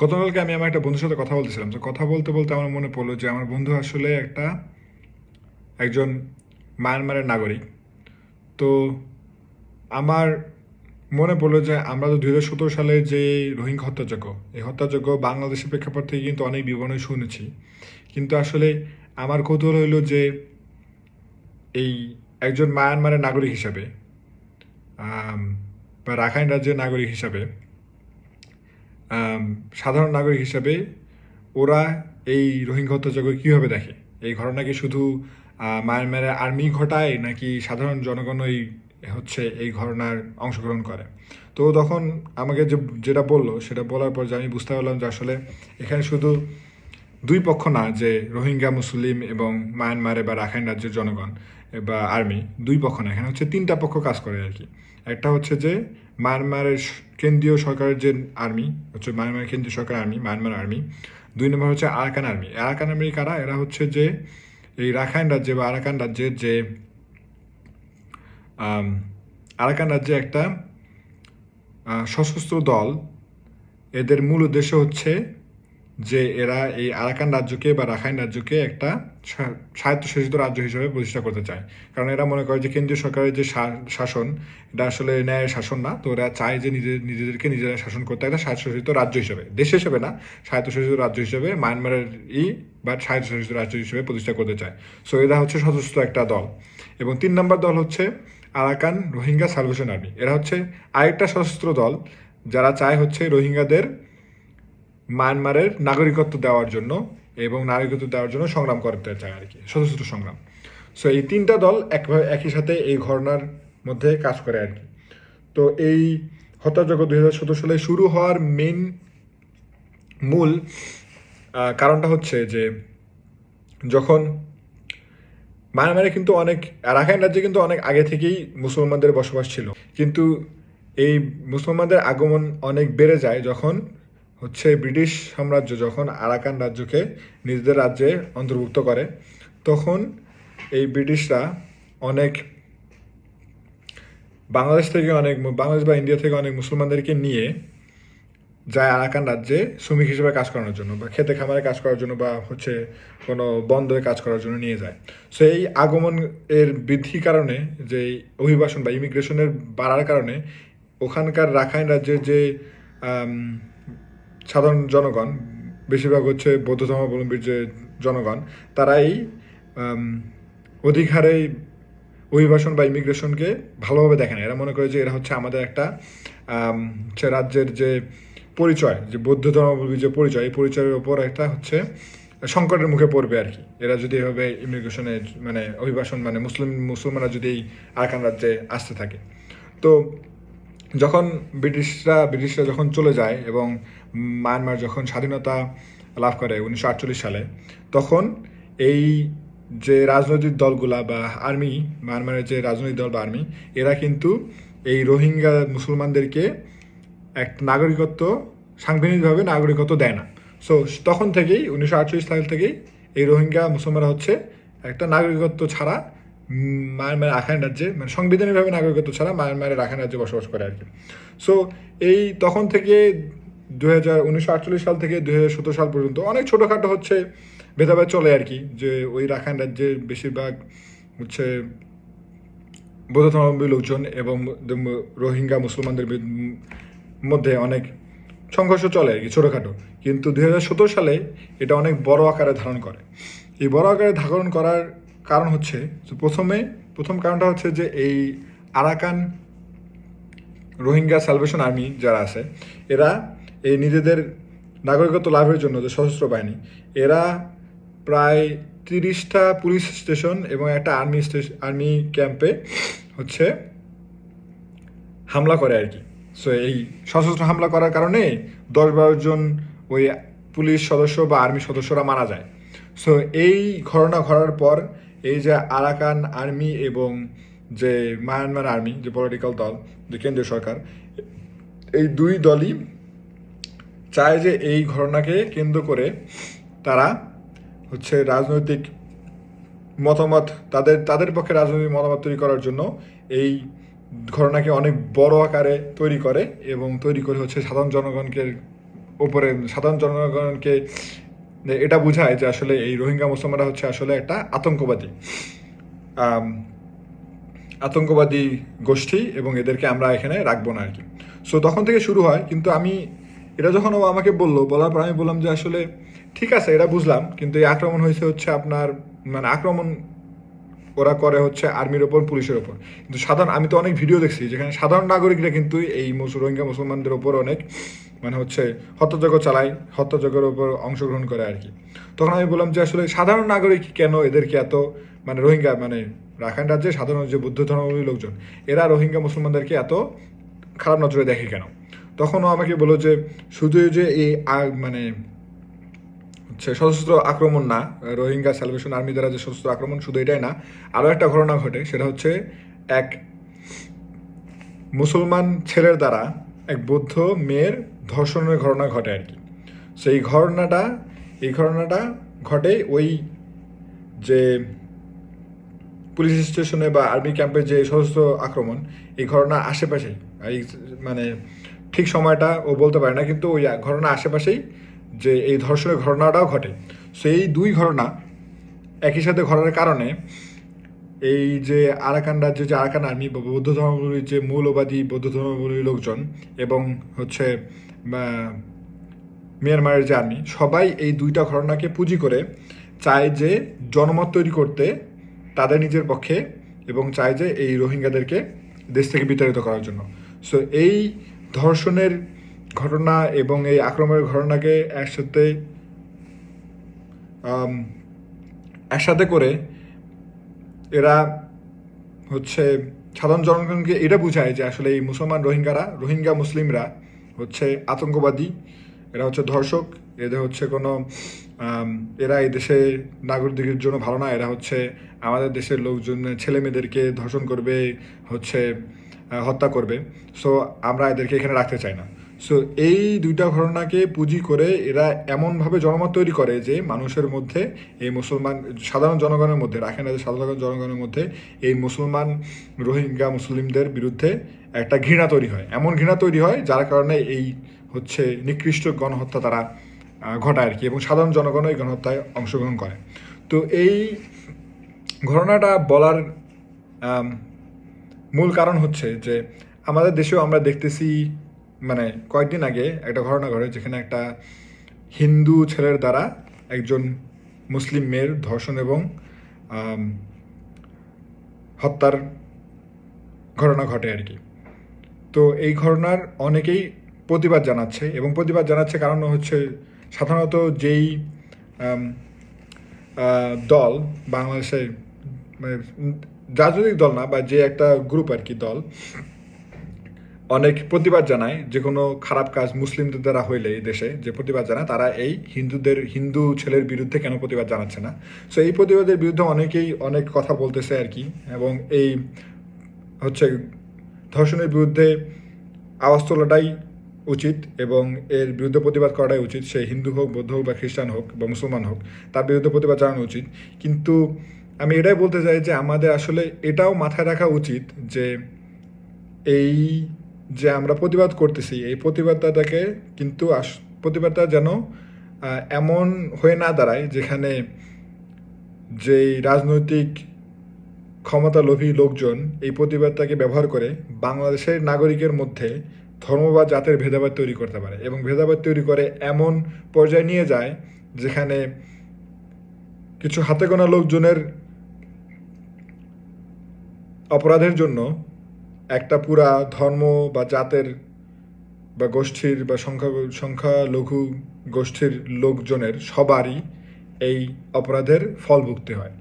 গতকালকে আমি আমার একটা বন্ধুর সাথে কথা বলতেছিলাম। তো কথা বলতে বলতে আমার মনে পড়ল যে আমার বন্ধু আসলে একটা একজন মায়ানমারের নাগরিক। তো আমার মনে পড়ল যে আমরা তো দুই হাজার সতেরো সালে যে রোহিঙ্গা হত্যাযজ্ঞ, এই হত্যাযজ্ঞ বাংলাদেশের প্রেক্ষাপট থেকে কিন্তু অনেক বিবরণ শুনেছি। কিন্তু আসলে আমার কৌতূহল হইল যে এই একজন মায়ানমারের নাগরিক হিসাবে বা রাখাইন রাজ্যের নাগরিক হিসাবে সাধারণ নাগরিক হিসাবে ওরা এই রোহিঙ্গা হত্যাযজ্ঞ কীভাবে দেখে? এই ঘটনা কি শুধু মায়ানমারের আর্মি ঘটায় নাকি সাধারণ জনগণ এই হচ্ছে এই ঘটনার অংশগ্রহণ করে? তো তখন আমাকে যে, যেটা বলল, সেটা বলার পর যে আমি বুঝতে পারলাম যে আসলে এখানে শুধু দুই পক্ষ না, যে রোহিঙ্গা, মুসলিম এবং মায়ানমারে বা রাখাইন রাজ্যের জনগণ। বা আর্মি, দুই পক্ষ না, এখানে হচ্ছে তিনটা পক্ষ কাজ করে আর কি। একটা হচ্ছে যে মায়ানমারের কেন্দ্রীয় সরকারের যে আর্মি, হচ্ছে মায়ানমারের কেন্দ্রীয় সরকার আর্মি, মায়ানমার আর্মি। দুই নম্বর হচ্ছে আরাকান আর্মি। আরাকান আর্মি কারা? এরা হচ্ছে যে এই রাখাইন রাজ্যে বা আরাকান রাজ্যের যে আরাকান রাজ্যে একটা সশস্ত্র দল, এদের মূল উদ্দেশ্য হচ্ছে যে এরা এই আরাকান রাজ্যকে বা রাখাইন রাজ্যকে একটা স্বা- স্বায়ত্তশাসিত রাজ্য হিসেবে প্রতিষ্ঠা করতে চায়। কারণ এরা মনে করে যে কেন্দ্রীয় সরকারের যে শাসন, এটা আসলে ন্যায়ের শাসন না। তো এরা চায় যে নিজেদের, নিজেদেরকে নিজেরা শাসন করতে একটা স্বায়ত্তশাসিত রাজ্য হিসেবে, দেশ হিসেবে না, স্বায়ত্তশাসিত রাজ্য হিসেবে মায়ানমারের ই বা স্বায়ত্তশাসিত রাজ্য হিসেবে প্রতিষ্ঠা করতে চায়। সো এরা হচ্ছে সশস্ত্র একটা দল। এবং তিন নম্বর দল হচ্ছে আরাকান রোহিঙ্গা সালভেশন আর্মি। এরা হচ্ছে আরেকটা সশস্ত্র দল। যারা চায় হচ্ছে রোহিঙ্গাদের মায়ানমারের নাগরিকত্ব দেওয়ার জন্য এবং নাগরিকত্ব দেওয়ার জন্য সংগ্রাম করতে চায় আর কি, সশস্ত্র সংগ্রাম। সো এই তিনটা দল একভাবে, একই সাথে এই ঘটনার মধ্যে কাজ করে আর কি। তো এই হত্যাযজ্ঞ দুই হাজার সতেরো সালে শুরু হওয়ার মেন মূল কারণটা হচ্ছে যে যখন মায়ানমারে কিন্তু অনেক, রাখাইন রাজ্যে কিন্তু অনেক আগে থেকেই মুসলমানদের বসবাস ছিল। কিন্তু এই মুসলমানদের আগমন অনেক বেড়ে যায় যখন হচ্ছে ব্রিটিশ সাম্রাজ্য যখন আরাকান রাজ্যকে নিজেদের রাজ্যে অন্তর্ভুক্ত করে, তখন এই ব্রিটিশরা অনেক বাংলাদেশ থেকে অনেক বাংলাদেশ বা ইন্ডিয়া থেকে অনেক মুসলমানদেরকে নিয়ে যায় আরাকান রাজ্যে শ্রমিক হিসেবে কাজ করানোর জন্য বা খেতে খামারে কাজ করার জন্য বা হচ্ছে কোনো বন্দরে কাজ করার জন্য নিয়ে যায়। সো এই আগমন এর বৃদ্ধির কারণে, যে অভিবাসন বা ইমিগ্রেশনের বাড়ার কারণে ওখানকার রাখাইন রাজ্যের যে সাধারণ জনগণ বেশিরভাগ হচ্ছে বৌদ্ধ ধর্মাবলম্বীর যে জনগণ তারা এই আম, অধিক হারে অভিবাসন বা ইমিগ্রেশনকে ভালোভাবে দেখে না। এরা মনে করে যে এরা হচ্ছে আমাদের একটা হচ্ছে রাজ্যের যে পরিচয় যে বৌদ্ধ ধর্মাবলম্বী যে পরিচয় এই পরিচয়ের ওপর একটা হচ্ছে সংকটের মুখে পড়বে আর কি। এরা যদি এভাবে ইমিগ্রেশনে মানে অভিবাসন মানে মুসলিম মুসলমানরা যদি এই আরাকান রাজ্যে আসতে থাকে। তো যখন ব্রিটিশরা ব্রিটিশরা যখন চলে যায় এবং মায়ানমার যখন স্বাধীনতা লাভ করে উনিশশো আটচল্লিশ সালে, তখন এই যে রাজনৈতিক দলগুলা বা আর্মি, মায়ানমারের যে রাজনৈতিক দল বা আর্মি, এরা কিন্তু এই রোহিঙ্গা মুসলমানদেরকে এক নাগরিকত্ব, সাংবিধানিকভাবে নাগরিকত্ব দেয় না। সো তখন থেকেই, উনিশশো আটচল্লিশ সাল থেকেই এই রোহিঙ্গা মুসলমানরা হচ্ছে একটা নাগরিকত্ব ছাড়া মায়ানমারের রাখাইন রাজ্যে মানে সাংবিধানিকভাবে নাগরিকত্ব ছাড়া মায়ানমারের রাখাইন রাজ্যে বসবাস করে আর কি। সো এই তখন থেকে দু হাজার সাল থেকে দু হাজার সতেরো সাল পর্যন্ত অনেক ছোটোখাটো হচ্ছে ভেদাভেদ চলে আর কি, যে ওই রাখাইন রাজ্যের বেশিরভাগ হচ্ছে বৌদ্ধ ধর্মাবলম্বী লোকজন এবং রোহিঙ্গা মুসলমানদের মধ্যে অনেক সংঘর্ষ চলে আর কি, ছোটোখাটো। কিন্তু দু হাজার সতেরো সালে এটা অনেক বড় আকারে ধারণ করে। এই বড় আকারে ধারণ করার কারণ হচ্ছে প্রথমে, প্রথম কারণটা হচ্ছে যে এই আরাকান রোহিঙ্গা সালভেশন আর্মি যারা আছে, এরা এই নিজেদের নাগরিকত্ব লাভের জন্য যে সশস্ত্র বাহিনী, এরা প্রায় তিরিশটা পুলিশ স্টেশন এবং একটা আর্মি স্টেশন আর্মি ক্যাম্পে হচ্ছে হামলা করে আর কি। সো এই সশস্ত্র হামলা করার কারণে দশ জন ওই পুলিশ সদস্য বা আর্মি সদস্যরা মারা যায়। সো এই ঘটনা ঘটার পর এই যে আরাকান আর্মি এবং যে মায়ানমার আর্মি, যে পলিটিক্যাল দল, যে কেন্দ্রীয় সরকার, এই দুই দলই চায় যে এই ঘটনাকে কেন্দ্র করে তারা হচ্ছে রাজনৈতিক মতামত, তাদের তাদের পক্ষে রাজনৈতিক মতামত তৈরি করার জন্য এই ঘটনাকে অনেক বড় আকারে তৈরি করে এবং তৈরি করে হচ্ছে সাধারণ জনগণকে ওপরে সাধারণ জনগণকে এটা বোঝায় যে আসলে এই রোহিঙ্গা মুসলমানরা হচ্ছে আসলে একটা আতঙ্কবাদী। আতঙ্কবাদী গোষ্ঠী এবং এদেরকে আমরা এখানে রাখব না আর কি সো তখন থেকে শুরু হয়, কিন্তু আমি, এটা যখন ও আমাকে বলল, বলার পর আমি বললাম যে আসলে ঠিক আছে, এটা বুঝলাম, কিন্তু এই আক্রমণ হয়েছে হচ্ছে আপনার মানে আক্রমণ ওরা করে হচ্ছে আর্মির ওপর, পুলিশের ওপর। কিন্তু সাধারণ আমি তো অনেক ভিডিও দেখছি, যেখানে সাধারণ নাগরিকরা কিন্তু এই রোহিঙ্গা মুসলমানদের ওপর অনেক মানে হচ্ছে হত্যাযজ্ঞ চালায় হত্যাযজ্ঞের ওপর অংশগ্রহণ করে আর কি। তখন আমি বললাম যে আসলে সাধারণ নাগরিক কেন এদেরকে এত মানে রোহিঙ্গা মানে রাখাইন রাজ্যে সাধারণ যে বৌদ্ধ ধর্মাবলী লোকজন, এরা রোহিঙ্গা মুসলমানদেরকে এত খারাপ নজরে দেখে কেন? তখনও আমাকে বলল যে শুধু যে এই মানে হচ্ছে সশস্ত্র আক্রমণ না, রোহিঙ্গা স্যালভেশন আর্মি দ্বারা যে সশস্ত্র আক্রমণ শুধু এটাই না, আরও একটা ঘটনা ঘটে, সেটা হচ্ছে এক মুসলমান ছেলের দ্বারা এক বৌদ্ধ মেয়ের ধর্ষণের ঘটনা ঘটে আর কি। সেই ঘটনাটা, এই ঘটনাটা ঘটে ওই যে পুলিশ স্টেশনে বা আর্মি ক্যাম্পে যে সশস্ত্র আক্রমণ, এই ঘটনা আশেপাশেই, এই মানে ঠিক সময়টা ও বলতে পারে না, কিন্তু ওই ঘটনা আশেপাশেই যে এই ধর্ষণের ঘটনাটাও ঘটে। সো এই দুই ঘটনা একই সাথে ঘটার কারণে এই যে আরাকান রাজ্যে যে আরাকান আর্মি বা বৌদ্ধ ধর্মগুলির যে মৌলবাদী বৌদ্ধ ধর্মগুলির লোকজন এবং হচ্ছে মিয়ানমারের যে আর্মি, সবাই এই দুইটা ঘটনাকে পুঁজি করে চায় যে জনমত তৈরি করতে তাদের নিজের পক্ষে এবং চায় যে এই রোহিঙ্গাদেরকে দেশ থেকে বিতাড়িত করার জন্য। সো এই ধর্ষণের ঘটনা এবং এই আক্রমণের ঘটনাকে একসাথে একসাথে করে এরা হচ্ছে সাধারণ জনগণকে এটা বোঝায় যে আসলে এই মুসলমান রোহিঙ্গারা, রোহিঙ্গা মুসলিমরা হচ্ছে আতঙ্কবাদী, এরা হচ্ছে ধর্ষক, এদের হচ্ছে কোনো এরা এই দেশে নাগরিকদের জন্য ভালো না, এরা হচ্ছে আমাদের দেশের লোকজন ছেলে মেয়েদেরকে ধর্ষণ করবে, হচ্ছে হত্যা করবে। সো আমরা এদেরকে এখানে রাখতে চাই না। সো এই দুইটা ঘটনাকে পুঁজি করে এরা এমনভাবে জনমত তৈরি করে যে মানুষের মধ্যে এই মুসলমান, সাধারণ জনগণের মধ্যে, রাখেন না যে সাধারণ জনগণের মধ্যে এই মুসলমান রোহিঙ্গা মুসলিমদের বিরুদ্ধে একটা ঘৃণা তৈরি হয়। এমন ঘৃণা তৈরি হয় যার কারণে এই হচ্ছে নিকৃষ্ট গণহত্যা তারা ঘটায় আর কি এবং সাধারণ জনগণও এই গণহত্যায় অংশগ্রহণ করে। তো এই ঘটনাটা বলার মূল কারণ হচ্ছে যে আমাদের দেশেও আমরা দেখতেছি মানে কয়েকদিন আগে একটা ঘটনা ঘটে যেখানে একটা হিন্দু ছেলের দ্বারা একজন মুসলিম মেয়ের ধর্ষণ এবং হত্যার ঘটনা ঘটে আর কি। তো এই ঘটনার অনেকেই প্রতিবাদ জানাচ্ছে এবং প্রতিবাদ জানাচ্ছে কারণ হচ্ছে সাধারণত যেই দল বাংলাদেশে মানে রাজনৈতিক দল না, বা যে একটা গ্রুপ আর কি দল অনেক প্রতিবাদ জানায় যে কোনো খারাপ কাজ মুসলিমদের দ্বারা হইলে এই দেশে যে প্রতিবাদ জানায়, তারা এই হিন্দুদের, হিন্দু ছেলের বিরুদ্ধে কেন প্রতিবাদ জানাচ্ছে না? সো এই প্রতিবাদের বিরুদ্ধে অনেকেই অনেক কথা বলতেছে আর কি, এবং এই হচ্ছে ধর্ষণের বিরুদ্ধে আওয়াজ তোলাটাই উচিত এবং এর বিরুদ্ধে প্রতিবাদ করাটাই উচিত, সে হিন্দু হোক, বৌদ্ধ হোক বা খ্রিস্টান হোক বা মুসলমান হোক, তার বিরুদ্ধে প্রতিবাদ জানানো উচিত। কিন্তু আমি এটাই বলতে চাই যে আমাদের আসলে এটাও মাথায় রাখা উচিত যে এই যে আমরা প্রতিবাদ করতেছি, এই প্রতিবাদটাকে কিন্তু আস- প্রতিবাদটা যেন এমন হয়ে না দাঁড়ায় যেখানে যেই রাজনৈতিক ক্ষমতালোভী লোকজন এই প্রতিবাদটাকে ব্যবহার করে বাংলাদেশের নাগরিকের মধ্যে ধর্ম বা জাতের ভেদাভেদ তৈরি করতে পারে এবং ভেদাভেদ তৈরি করে এমন পর্যায়ে নিয়ে যায় যেখানে কিছু হাতে গোনা লোকজনের অপরাধের জন্য একটা পুরা ধর্ম বা জাতের বা গোষ্ঠীর বা সংখ্যা, সংখ্যালঘু গোষ্ঠীর লোকজনের সবারই এই অপরাধের ফল ভুগতে হয়।